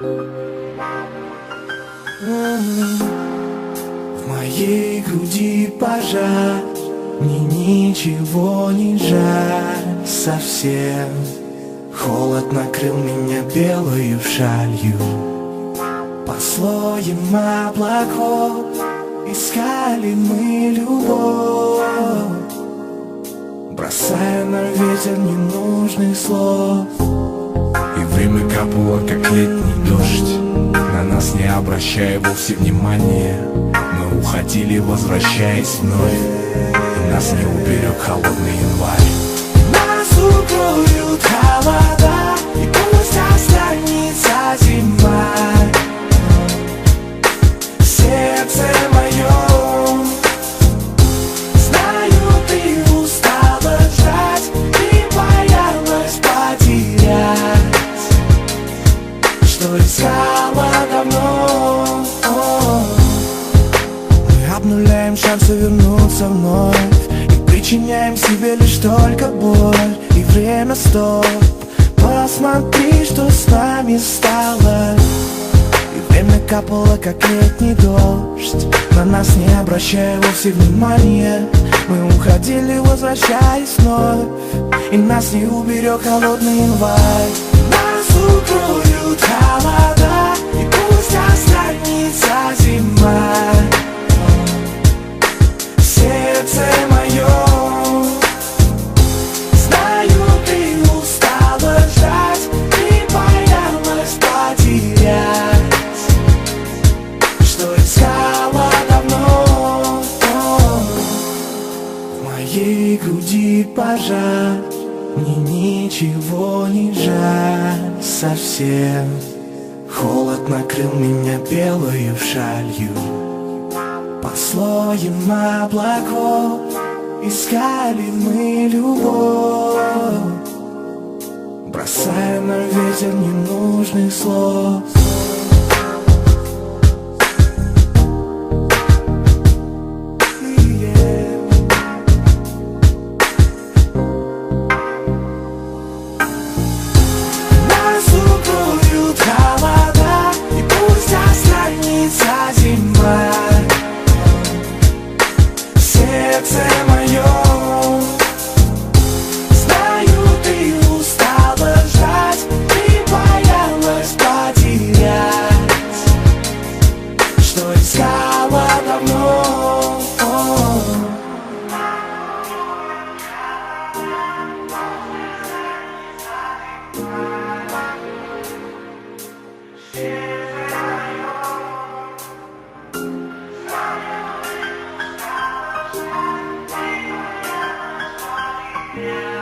В моей груди пожар Мне ничего не жаль совсем. Холод накрыл меня белую шалью. Под слоем облаков Искали мы любовь. Бросая на ветер ненужных слов нас не обращая вовсе внимания Мы уходили, возвращаясь вновь. И нас не уберег холодный январь. Нас укроют холода обнуляем шансы вернуться вновь. И причиняем себе лишь только боль. И время стоп. Посмотри, что с нами стало. И время капало, как летний дождь. На нас не обращая вовсе внимания. Мы уходили, возвращаясь вновь. И нас не уберег холодный январь Нас укроют потерять Что искала давно. В моей груди пожар Мне ничего не жаль совсем. Холод накрыл меня белою шалью. Под слоем облаков Искали мы любовь. Бросая на ветер ненужных слов Yeah.